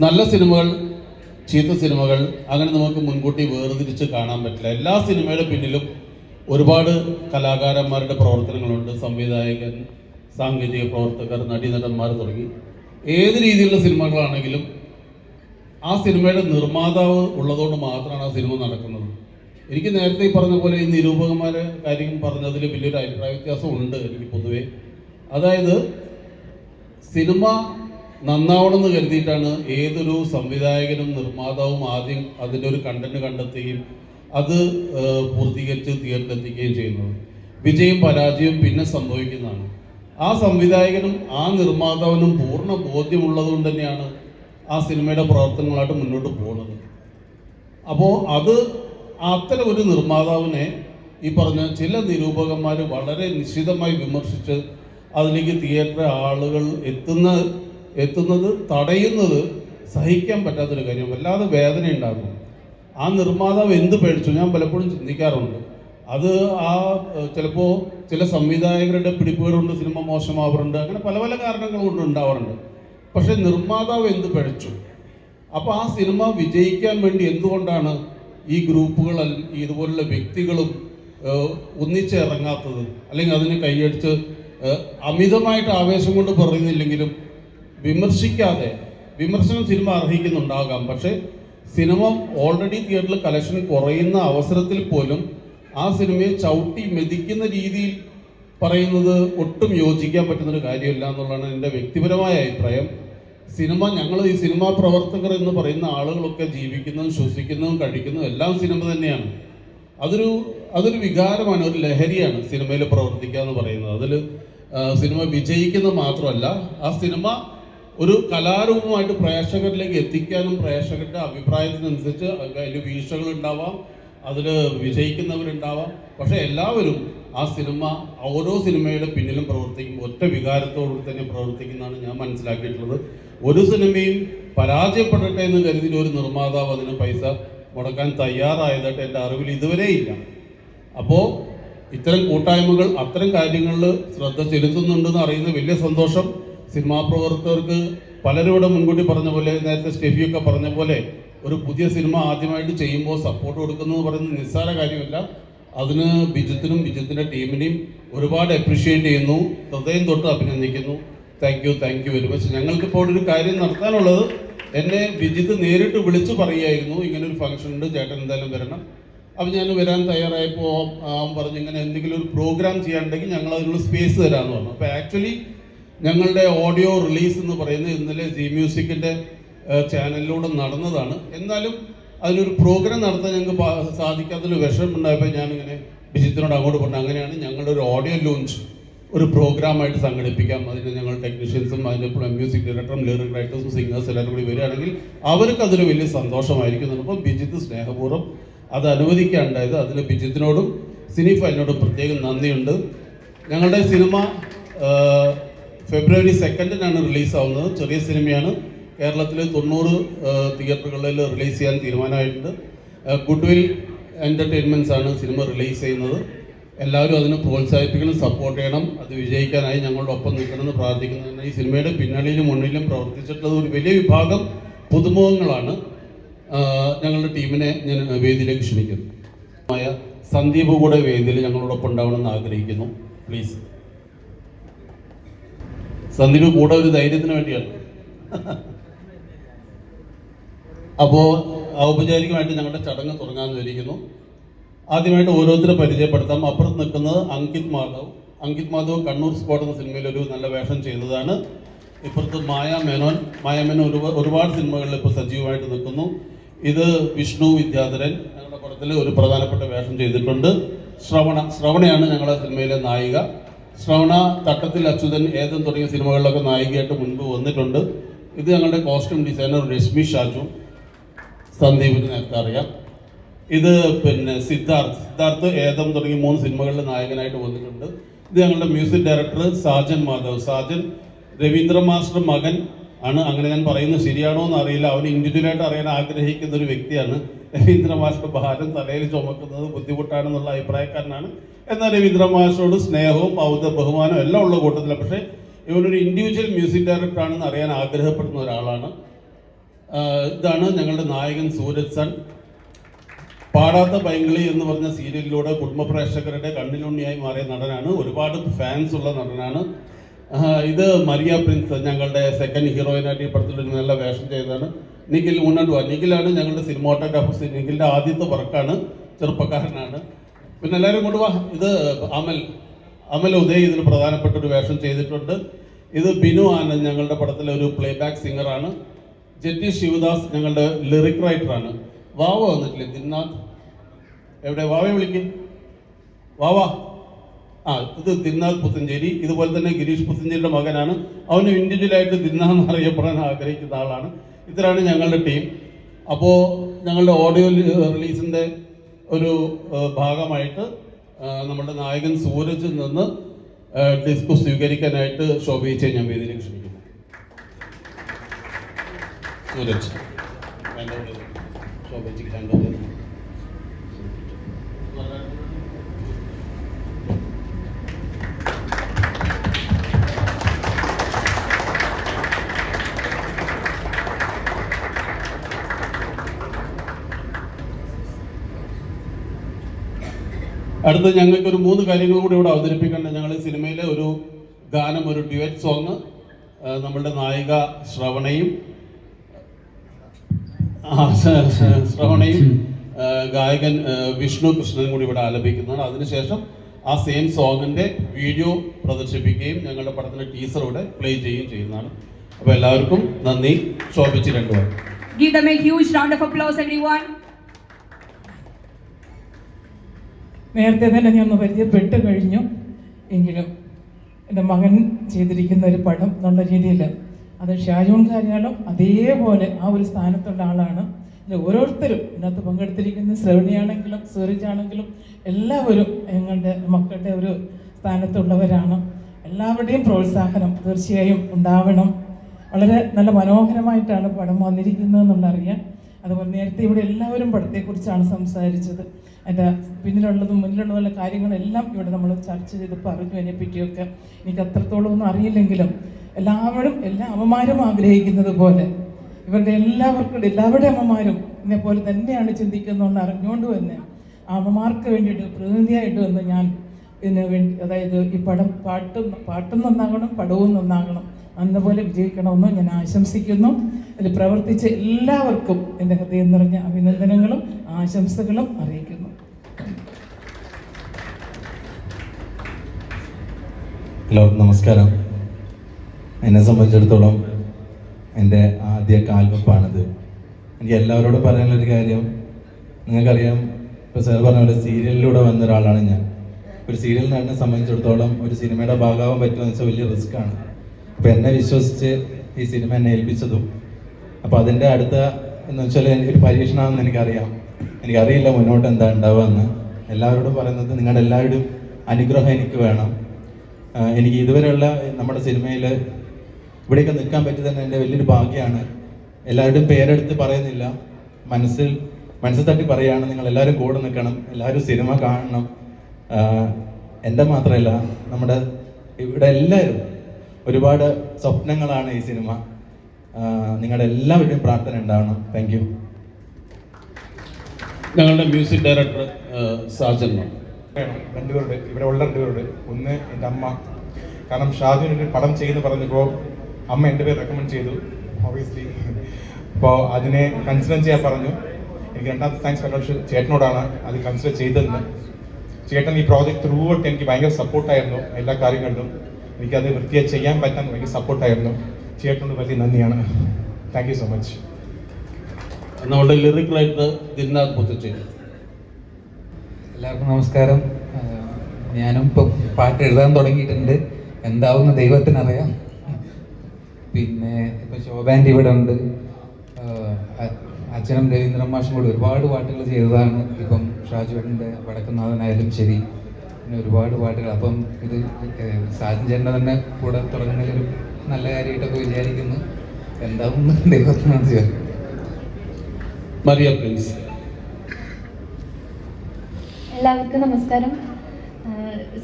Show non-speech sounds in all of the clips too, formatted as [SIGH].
നല്ല സിനിമകൾ ചീത്ത സിനിമകൾ അങ്ങനെ നമുക്ക് മുൻകൂട്ടി വേർതിരിച്ച് കാണാൻ പറ്റില്ല. എല്ലാ സിനിമയുടെ പിന്നിലും ഒരുപാട് കലാകാരന്മാരുടെ പ്രവർത്തനങ്ങളുണ്ട്. സംവിധായകൻ സാങ്കേതിക പ്രവർത്തകർ നടീനടന്മാർ തുടങ്ങി. ഏത് രീതിയിലുള്ള സിനിമകളാണെങ്കിലും ആ സിനിമയുടെ നിർമ്മാതാവ് ഉള്ളതുകൊണ്ട് മാത്രമാണ് ആ സിനിമ നടക്കുന്നത്. എനിക്ക് നേരത്തെ പറഞ്ഞ പോലെ ഈ നിരൂപകന്മാരെ കാര്യം പറഞ്ഞതിൽ വലിയൊരു അഭിപ്രായ വ്യത്യാസം ഉണ്ട് എനിക്ക് പൊതുവേ. അതായത് സിനിമ നന്നാവണമെന്ന് കരുതിയിട്ടാണ് ഏതൊരു സംവിധായകനും നിർമ്മാതാവും ആദ്യം അതിന്റെ ഒരു കണ്ടന്റ് കണ്ടെത്തുകയും അത് പൂർത്തീകരിച്ച് തീർത്തെത്തിക്കുകയും ചെയ്യുന്നത്. വിജയം പരാജയം പിന്നെ സംഭവിക്കുന്നതാണ്. ആ സംവിധായകനും ആ നിർമ്മാതാവിനും പൂർണ ബോധ്യമുള്ളത് കൊണ്ട് തന്നെയാണ് ആ സിനിമയുടെ പ്രവർത്തനങ്ങളായിട്ട് മുന്നോട്ട് പോകുന്നത്. അപ്പോൾ അത് അത്തരം ഒരു നിർമ്മാതാവിനെ ഈ പറഞ്ഞ ചില നിരൂപകന്മാർ വളരെ നിശ്ചിതമായി വിമർശിച്ച് അതിലേക്ക് തിയേറ്റർ ആളുകൾ എത്തുന്ന എത്തുന്നത് തടയുന്നത് സഹിക്കാൻ പറ്റാത്തൊരു കാര്യം. വല്ലാതെ വേദന ഉണ്ടാകും. ആ നിർമ്മാതാവ് എന്ത് പേടിച്ചു? ഞാൻ പലപ്പോഴും ചിന്തിക്കാറുണ്ട്. അത് ആ ചിലപ്പോൾ ചില സംവിധായകരുടെ പിടിപ്പുകളുണ്ട് സിനിമ മോശമാവാറുണ്ട് അങ്ങനെ പല പല കാരണങ്ങൾ കൊണ്ട് ഉണ്ടാവാറുണ്ട്. പക്ഷെ നിർമ്മാതാവ് എന്ത് പഴിച്ചു അപ്പോൾ ആ സിനിമ വിജയിക്കാൻ വേണ്ടി എന്തുകൊണ്ടാണ് ഈ ഗ്രൂപ്പുകൾ ഇതുപോലുള്ള വ്യക്തികളും ഒന്നിച്ചിറങ്ങാത്തത് അല്ലെങ്കിൽ അതിന് കൈയടിച്ച് അമിതമായിട്ട് ആവേശം കൊണ്ട് പറയുന്നില്ലെങ്കിലും വിമർശിക്കാതെ വിമർശനം സിനിമ അർഹിക്കുന്നുണ്ടാകാം. പക്ഷേ സിനിമ ഓൾറെഡി തിയേറ്ററിൽ കളക്ഷൻ കുറയുന്ന അവസരത്തിൽ പോലും ആ സിനിമയെ ചവിട്ടി മെതിക്കുന്ന രീതിയിൽ പറയുന്നത് ഒട്ടും യോജിക്കാൻ പറ്റുന്നൊരു കാര്യമില്ല എന്നുള്ളതാണ് എന്റെ വ്യക്തിപരമായ അഭിപ്രായം. സിനിമ ഞങ്ങൾ ഈ സിനിമാ പ്രവർത്തകർ എന്ന് പറയുന്ന ആളുകളൊക്കെ ജീവിക്കുന്നതും ശ്വസിക്കുന്നതും കഴിക്കുന്നതും എല്ലാം സിനിമ തന്നെയാണ്. അതൊരു അതൊരു വികാരമാണ് ഒരു ലഹരിയാണ് സിനിമയിൽ പ്രവർത്തിക്കുക എന്ന് പറയുന്നത്. അതിൽ സിനിമ വിജയിക്കുന്നത് മാത്രമല്ല ആ സിനിമ ഒരു കലാരൂപമായിട്ട് പ്രേക്ഷകരിലേക്ക് എത്തിക്കാനും പ്രേക്ഷകരുടെ അഭിപ്രായത്തിനനുസരിച്ച് അതിൽ വീഴ്ചകൾ ഉണ്ടാവാം അതിൽ വിജയിക്കുന്നവരുണ്ടാവാം. പക്ഷെ എല്ലാവരും ആ സിനിമ ഓരോ സിനിമയുടെ പിന്നിലും പ്രവർത്തിക്കുമ്പോൾ ഒറ്റ വികാരത്തോടുകൂടി തന്നെ പ്രവർത്തിക്കുന്നതാണ് ഞാൻ മനസ്സിലാക്കിയിട്ടുള്ളത്. ഒരു സിനിമയും പരാജയപ്പെടട്ടെ എന്ന് കരുതി ഒരു നിർമ്മാതാവ് അതിന് പൈസ മുടക്കാൻ തയ്യാറായതായിട്ട് എന്റെ അറിവിൽ ഇതുവരെ ഇല്ല. അപ്പോൾ ഇത്തരം കൂട്ടായ്മകൾ അത്തരം കാര്യങ്ങളിൽ ശ്രദ്ധ ചെലുത്തുന്നുണ്ടെന്ന് അറിയുന്ന വലിയ സന്തോഷം. സിനിമാ പ്രവർത്തകർക്ക് പലരും ഇവിടെ മുൻകൂട്ടി പറഞ്ഞ പോലെ നേരത്തെ സ്റ്റെഫിയൊക്കെ പറഞ്ഞ പോലെ ഒരു പുതിയ സിനിമ ആദ്യമായിട്ട് ചെയ്യുമ്പോൾ സപ്പോർട്ട് കൊടുക്കുന്നു എന്ന് പറയുന്നത് നിസ്സാര കാര്യമല്ല. അതിന് ബിജുത്തിനും ബിജുത്തിന്റെ ടീമിനെയും ഒരുപാട് അപ്രീഷിയേറ്റ് ചെയ്യുന്നു. ഹൃദയം തൊട്ട് അഭിനന്ദിക്കുന്നു. Thank you thank you very much ഞങ്ങൾക്കിപ്പോൾ ഒരു കാര്യം നടത്താനുള്ളത് എന്നെ ബിജിത്ത് നേരിട്ട് വിളിച്ചു പറയുമായിരുന്നു ഇങ്ങനെ ഒരു ഫംഗ്ഷൻ ഉണ്ട് ചേട്ടൻ എന്തായാലും വരണം. അപ്പം ഞാൻ വരാൻ തയ്യാറായപ്പോൾ പറഞ്ഞു ഇങ്ങനെ എന്തെങ്കിലും ഒരു പ്രോഗ്രാം ചെയ്യാനുണ്ടെങ്കിൽ ഞങ്ങൾ അതിനുള്ള സ്പേസ് തരാമെന്ന് പറഞ്ഞു. അപ്പോൾ ആക്ച്വലി ഞങ്ങളുടെ ഓഡിയോ റിലീസ് എന്ന് പറയുന്നത് ഇന്നലെ ജി മ്യൂസിക്കിന്റെ ചാനലിലൂടെ നടന്നതാണ്. എന്നാലും അതിനൊരു പ്രോഗ്രാം നടത്താൻ ഞങ്ങൾക്ക് സാധിക്കാത്തൊരു വിഷമമുണ്ടായപ്പോൾ ഞാനിങ്ങനെ ബിജിത്തിനോട് അങ്ങോട്ട് പറഞ്ഞു അങ്ങനെയാണ് ഞങ്ങളുടെ ഒരു ഓഡിയോ ലോഞ്ച് ഒരു പ്രോഗ്രാമായിട്ട് സംഘടിപ്പിക്കാം. അതിന് ഞങ്ങൾ ടെക്നീഷ്യൻസും അതിന്റെ മ്യൂസിക് ഡയറക്ടറും ലിറിക് റൈറ്റേഴ്സും സിംഗേഴ്സ് എല്ലാവരും കൂടി വരികയാണെങ്കിൽ അവർക്ക് അതൊരു വലിയ സന്തോഷമായിരിക്കും അപ്പോൾ ബിജിത്ത് സ്നേഹപൂർവം അത് അനുവദിക്കാനുണ്ടായത് അതിന് ബിജിത്തിനോടും സിനിഫൈനോടും പ്രത്യേകം നന്ദിയുണ്ട്. ഞങ്ങളുടെ സിനിമ ഫെബ്രുവരി സെക്കൻഡിനാണ് റിലീസാവുന്നത്. ചെറിയ സിനിമയാണ്. കേരളത്തിൽ തൊണ്ണൂറ് തിയേറ്ററുകളിൽ റിലീസ് ചെയ്യാൻ തീരുമാനമായിട്ടുണ്ട്. ഗുഡ് വിൽ എന്റർടൈൻമെന്റ്സ് ആണ് സിനിമ റിലീസ് ചെയ്യുന്നത്. എല്ലാവരും അതിനെ പ്രോത്സാഹിപ്പിക്കണം സപ്പോർട്ട് ചെയ്യണം. അത് വിജയിക്കാനായി ഞങ്ങളുടെ ഒപ്പം നിൽക്കണമെന്ന് പ്രാർത്ഥിക്കുന്നതിന് ഈ സിനിമയുടെ പിന്നണിയിലും മുന്നിലും പ്രവർത്തിച്ചിട്ടുള്ളത് ഒരു വലിയ വിഭാഗം പുതുമുഖങ്ങളാണ്. ഞങ്ങളുടെ ടീമിനെ ഞാൻ വേദിയിലേക്ക് ക്ഷണിക്കുന്നു. സന്ദീപ് കൂടെ വേദിയിൽ ഞങ്ങളോടൊപ്പം ഉണ്ടാവണമെന്ന് ആഗ്രഹിക്കുന്നു. പ്ലീസ്. സന്ദീപ് കൂടെ ഒരു ധൈര്യത്തിന് വേണ്ടിയാണ്. അപ്പോൾ ഔപചാരികമായിട്ട് ഞങ്ങളുടെ ചടങ്ങ് തുടങ്ങാൻ ഇരിക്കുന്നു ആദ്യമായിട്ട് ഓരോരുത്തരെ പരിചയപ്പെടുത്താം. അപ്പുറത്ത് നിൽക്കുന്നത് അങ്കിത് മാധവ്. അങ്കിത് മാധവ് കണ്ണൂർ സ്പോട്ട് എന്ന സിനിമയിൽ ഒരു നല്ല വേഷം ചെയ്തതാണ്. ഇപ്പുറത്ത് മായ മേനോൻ. മായ മേനോൻ ഒരുപാട് ഒരുപാട് സിനിമകളിൽ ഇപ്പോൾ സജീവമായിട്ട് നിൽക്കുന്നു. ഇത് വിഷ്ണു വിദ്യാധരൻ ഞങ്ങളുടെ പടത്തിൽ ഒരു പ്രധാനപ്പെട്ട വേഷം ചെയ്തിട്ടുണ്ട്. ശ്രവണ ശ്രവണയാണ് ഞങ്ങളുടെ സിനിമയിലെ നായിക. ശ്രവണ തട്ടത്തിൽ അച്യുതൻ ഏതൻ തുടങ്ങിയ സിനിമകളിലൊക്കെ നായികയായിട്ട് മുൻപ് വന്നിട്ടുണ്ട്. ഇത് ഞങ്ങളുടെ കോസ്റ്റ്യൂം ഡിസൈനർ രശ്മി ഷാജു സന്ദീപിന് നേരത്തെ അറിയാം. ഇത് പിന്നെ സിദ്ധാർത്ഥ്. സിദ്ധാർത്ഥ് ഏതം തുടങ്ങി മൂന്ന് സിനിമകളിൽ നായകനായിട്ട് വന്നിട്ടുണ്ട്. ഇത് ഞങ്ങളുടെ music director Sajan Madhav. Sajan Ravindra master മകൻ ആണ്. അങ്ങനെ ഞാൻ പറയുന്നത് ശരിയാണോ എന്ന് അറിയില്ല അവൻ ഇൻഡിവിജ്വലായിട്ട് അറിയാൻ ആഗ്രഹിക്കുന്ന ഒരു വ്യക്തിയാണ് രവീന്ദ്ര മാസ്റ്റർ. ഭാരം തലയിൽ ചുമക്കുന്നത് ബുദ്ധിമുട്ടാണെന്നുള്ള അഭിപ്രായക്കാരനാണ് എന്നാൽ രവീന്ദ്ര മാസ്റ്ററോട് സ്നേഹവും ഔദ ബഹുമാനവും എല്ലാം ഉള്ള കൂട്ടത്തിലാണ് പക്ഷേ ഇവനൊരു ഇൻഡിവിജ്വൽ മ്യൂസിക് ഡയറക്ടർ ആണെന്ന് അറിയാൻ ആഗ്രഹപ്പെടുന്ന ഒരാളാണ്. ഇതാണ് ഞങ്ങളുടെ നായകൻ സൂരജ് സൺ. പാടാത്ത പൈങ്കിളി എന്ന് പറഞ്ഞ സീരിയലിലൂടെ കുടുംബ പ്രേക്ഷകരുടെ കണ്ണിലുണ്ണിയായി മാറിയ നടനാണ്. ഒരുപാട് ഫാൻസ് ഉള്ള നടനാണ്. ഇത് മരിയ പ്രിൻസ് ഞങ്ങളുടെ സെക്കൻഡ് ഹീറോയിനായിട്ട് ഈ പടത്തിൽ നല്ല വേഷം ചെയ്തതാണ്. നിഖിൽ ഉണ്ണണ്ടുവ നിഖിലാണ് ഞങ്ങളുടെ സിനിമോട്ടോഗ്രാഫർ നിഖിലിന്റെ ആദ്യത്തെ വർക്കാണ്. ചെറുപ്പക്കാരനാണ്. പിന്നെ എല്ലാവരും കൊണ്ടുപോവാ ഇത് അമൽ അമൽ ഉദയ് ഇതിൽ പ്രധാനപ്പെട്ട ഒരു വേഷം ചെയ്തിട്ടുണ്ട്. ഇത് ബിനു ആനന്ദ് ഞങ്ങളുടെ പടത്തിലെ ഒരു പ്ലേബാക്ക് സിംഗറാണ് ജെറ്റി ശിവദാസ് ഞങ്ങളുടെ ലിറിക് റൈറ്ററാണ് വാവ വന്നിട്ടില്ലേ ദിന്നാഥ് എവിടെ? വാവയെ വിളിക്കും. വാവാ ആ ഇത് ദിന്നാഥ് പുത്തഞ്ചേരി ഇതുപോലെ തന്നെ ഗിരീഷ് പുത്തഞ്ചേരിയുടെ മകനാണ്. അവന് ഇൻഡിവിജ്വലായിട്ട് ദിന്ന എന്ന് അറിയപ്പെടാൻ ആഗ്രഹിക്കുന്ന ആളാണ്. ഇത്രയാണ് ഞങ്ങളുടെ ടീം അപ്പോൾ ഞങ്ങളുടെ ഓഡിയോ റിലീസിന്റെ ഒരു ഭാഗമായിട്ട് നമ്മുടെ നായകൻ സൂരജിൽ നിന്ന് ഡിസ്ക് സ്വീകരിക്കാനായിട്ട് ശോഭിച്ചെ ഞാൻ വേദിയിലേക്ക് ക്ഷണിക്കുന്നു. സൂരജ്. ഓവർ അടുത്ത് ഞങ്ങൾക്ക് ഒരു മൂന്ന് കാര്യങ്ങൾ കൂടി ഇവിടെ അവതരിപ്പിക്കേണ്ട. ഞങ്ങൾ സിനിമയിലെ ഒരു ഗാനം ഒരു ഡ്യുവറ്റ് സോങ് നമ്മളുടെ നായിക ശ്രവണയും ശ്രവണയും ഗായകൻ വിഷ്ണു കൃഷ്ണനും കൂടി ഇവിടെ ആലപിക്കുന്നതാണ് അതിനുശേഷം ആ സെയിം സോങ്ങിന്റെ വീഡിയോ പ്രദർശിപ്പിക്കുകയും ഞങ്ങളുടെ പടത്തിന്റെ ടീസർ ഇവിടെ പ്ലേ ചെയ്യുകയും ചെയ്യുന്നതാണ്. അപ്പോൾ എല്ലാവർക്കും നന്ദി. ശോഭിച്ച് Give them a huge round of applause, everyone. നേരത്തെ തന്നെ ഞാൻ ഒന്ന് പരിചയപ്പെട്ട് കഴിഞ്ഞു. എങ്കിലും എന്റെ മകൻ ചെയ്തിരിക്കുന്ന ഒരു പടം നല്ല രീതിയിൽ അത് ഷാജോൺ കാര്യാലും അതേപോലെ ആ ഒരു സ്ഥാനത്തുള്ള ആളാണ്. ഇതിൽ ഓരോരുത്തരും ഇതിനകത്ത് പങ്കെടുത്തിരിക്കുന്ന ശ്രവണിയാണെങ്കിലും സൂരജാണെങ്കിലും എല്ലാവരും ഞങ്ങളുടെ മക്കളുടെ ഒരു സ്ഥാനത്തുള്ളവരാണ്. എല്ലാവരുടെയും പ്രോത്സാഹനം തീർച്ചയായും ഉണ്ടാവണം. വളരെ നല്ല മനോഹരമായിട്ടാണ് പടം വന്നിരിക്കുന്നതെന്നുള്ളറിയാം അതുപോലെ നേരത്തെ ഇവിടെ എല്ലാവരും പടത്തെക്കുറിച്ചാണ് സംസാരിച്ചത്. എന്റെ പിന്നിലുള്ളതും മുന്നിലുള്ളതുള്ള കാര്യങ്ങളെല്ലാം ഇവിടെ നമ്മൾ ചർച്ച ചെയ്ത് പറഞ്ഞു അതിനെ പറ്റിയൊക്കെ എനിക്ക് അത്രത്തോളം ഒന്നും അറിയില്ലെങ്കിലും എല്ലാവരും എല്ലാ അമ്മമാരും ആഗ്രഹിക്കുന്നത് പോലെ ഇവരുടെ എല്ലാവർക്കും എല്ലാവരുടെ അമ്മമാരും എന്നെ പോലെ തന്നെയാണ് ചിന്തിക്കുന്നതെന്ന് അറിഞ്ഞുകൊണ്ട് തന്നെ അമ്മമാർക്ക് വേണ്ടിയിട്ട് പ്രതിനിധിയായിട്ട് വന്ന് ഞാൻ പിന്നെ അതായത് ഈ പടം പാട്ടും പാട്ടും നന്നാകണം പടവും നന്നാകണം അന്നപോലെ വിജയിക്കണമെന്ന് ഞാൻ ആശംസിക്കുന്നു. അതിൽ പ്രവർത്തിച്ച എല്ലാവർക്കും എന്റെ ഹൃദയം നിറഞ്ഞ അഭിനന്ദനങ്ങളും ആശംസകളും അറിയിക്കുന്നു. എല്ലാവർക്കും നമസ്കാരം. എന്നെ സംബന്ധിച്ചിടത്തോളം എന്റെ ആദ്യ കാൽവെപ്പാണിത്. എനിക്ക് എല്ലാവരോടും പറയാനുള്ളൊരു കാര്യം നിങ്ങൾക്കറിയാം ഇപ്പോൾ സാർ പറഞ്ഞ പോലെ സീരിയലിലൂടെ വന്ന ഒരാളാണ് ഞാൻ. ഒരു സീരിയൽ നടനെ സംബന്ധിച്ചിടത്തോളം ഒരു സിനിമയുടെ ഭാഗമാകാൻ പറ്റുമെന്ന് വെച്ചാൽ വലിയ റിസ്ക്കാണ് അപ്പോൾ എന്നെ വിശ്വസിച്ച് ഈ സിനിമ എന്നെ ഏൽപ്പിച്ചതും. അപ്പോൾ അതിന്റെ അടുത്ത എന്ന് വെച്ചാൽ ഒരു പരീക്ഷണമാണെന്ന് എനിക്കറിയാം. എനിക്കറിയില്ല മുന്നോട്ട് എന്താ ഉണ്ടാവുക എന്ന് എല്ലാവരോടും പറയുന്നത് നിങ്ങളുടെ എല്ലാവരുടെയും അനുഗ്രഹം എനിക്ക് വേണം. എനിക്ക് ഇതുവരെയുള്ള നമ്മുടെ സിനിമയിൽ ഇവിടെയൊക്കെ നിൽക്കാൻ പറ്റി തന്നെ എന്റെ വലിയൊരു ഭാഗ്യമാണ്. എല്ലാവരുടെയും പേരെടുത്ത് പറയുന്നില്ല. മനസ്സിൽ മനസ്സിൽ തട്ടി പറയുകയാണ് നിങ്ങൾ എല്ലാവരും കൂടെ നിൽക്കണം എല്ലാവരും സിനിമ കാണണം. എന്റെ മാത്രമല്ല നമ്മുടെ ഇവിടെ എല്ലാവരും ഒരുപാട് സ്വപ്നങ്ങളാണ് ഈ സിനിമ. നിങ്ങളുടെ എല്ലാവരുടെയും പ്രാർത്ഥന ഉണ്ടാവണം താങ്ക് യു ഞങ്ങളുടെ മ്യൂസിക് ഡയറക്ടർ സാജൻ രണ്ടുപേരുടെ ഇവിടെ ഉള്ള രണ്ടുപേരുടെ. ഒന്ന് എന്റെ അമ്മ. കാരണം ഷാജുവിന് ഒരു പടം ചെയ്യുന്നു പറഞ്ഞപ്പോൾ അമ്മ എന്റെ പേര് റെക്കമെൻഡ് ചെയ്തു. ഓബിയസ്ലി അപ്പോൾ അതിനെ കൺസിഡർ ചെയ്യാൻ പറഞ്ഞു. എനിക്ക് രണ്ടാമത്തെ താങ്ക്സ് പറഞ്ഞ ചേട്ടനോടാണ് അത് കൺസിഡർ ചെയ്തതെന്ന്. ചേട്ടൻ ഈ പ്രോജക്റ്റ് ത്രൂ ഔട്ട് എനിക്ക് ഭയങ്കര സപ്പോർട്ടായിരുന്നു എല്ലാ കാര്യങ്ങളിലും. എനിക്കത് വൃത്തിയായി ചെയ്യാൻ പറ്റാൻ വലിയ സപ്പോർട്ടായിരുന്നു. ചേട്ടനോട് വലിയ നന്ദിയാണ്. താങ്ക് യു സോ മച്ച് നമ്മുടെ ലിറിക് റൈറ്റർ ദിന്നാഥ് പുത്തച്ചേരി എല്ലാവർക്കും നമസ്കാരം. ഞാനും ഇപ്പം പാട്ട് എഴുതാൻ തുടങ്ങിയിട്ടുണ്ട്. എന്താവുന്ന ദൈവത്തിനറിയാം. പിന്നെ ഇപ്പം ശോഭാന്റെ ഇവിടെ ഉണ്ട്. അച്ഛനും രവീന്ദ്രൻ മാഷും കൂടി ഒരുപാട് പാട്ടുകൾ ചെയ്തതാണ്. ഇപ്പം ഷാജുവേട്ടന്റെ വടക്കുന്നാഥനായാലും ശരി. പിന്നെ ഒരുപാട് പാട്ടുകൾ. അപ്പം ഇത് സാജൻ ചേട്ടന്റെ തന്നെ കൂടെ തുടങ്ങുന്നതിലൊരു നല്ല കാര്യമായിട്ടൊക്കെ വിചാരിക്കുന്നു. എന്താവും [LAUGHS] ദൈവത്തിനറിയാം മരിയ പ്രിൻസ് എല്ലാവർക്കും നമസ്കാരം.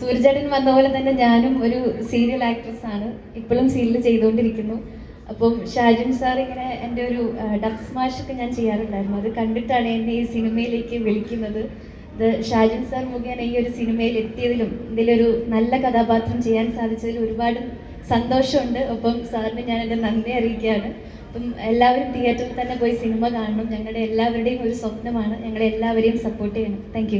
സൂര്യചേട്ടൻ വന്ന പോലെ തന്നെ ഞാനും ഒരു സീരിയൽ ആക്ട്രസ് ആണ്. ഇപ്പോഴും സീരിയൽ ചെയ്തുകൊണ്ടിരിക്കുന്നു. അപ്പം ഷാജിൻ സാർ ഇങ്ങനെ എന്റെ ഒരു ഡബ് സ്മാഷ് ഒക്കെ ഞാൻ ചെയ്യാറുണ്ടായിരുന്നു. അത് കണ്ടിട്ടാണ് എന്നെ ഈ സിനിമയിലേക്ക് വിളിക്കുന്നത്. ഇത് ഷാജിൻ സാർ മുഖേന ഈ ഒരു സിനിമയിൽ എത്തിയതിലും ഇതിലൊരു നല്ല കഥാപാത്രം ചെയ്യാൻ സാധിച്ചതിൽ ഒരുപാട് സന്തോഷമുണ്ട്. ഒപ്പം സാറിന് ഞാൻ എന്റെ നന്ദി അറിയിക്കുകയാണ്. അപ്പം എല്ലാവരും തിയേറ്ററിൽ തന്നെ പോയി സിനിമ കാണണം. ഞങ്ങളുടെ എല്ലാവരുടെയും ഒരു സ്വപ്നമാണ്. ഞങ്ങളെ എല്ലാവരെയും സപ്പോർട്ട് ചെയ്യണം. താങ്ക്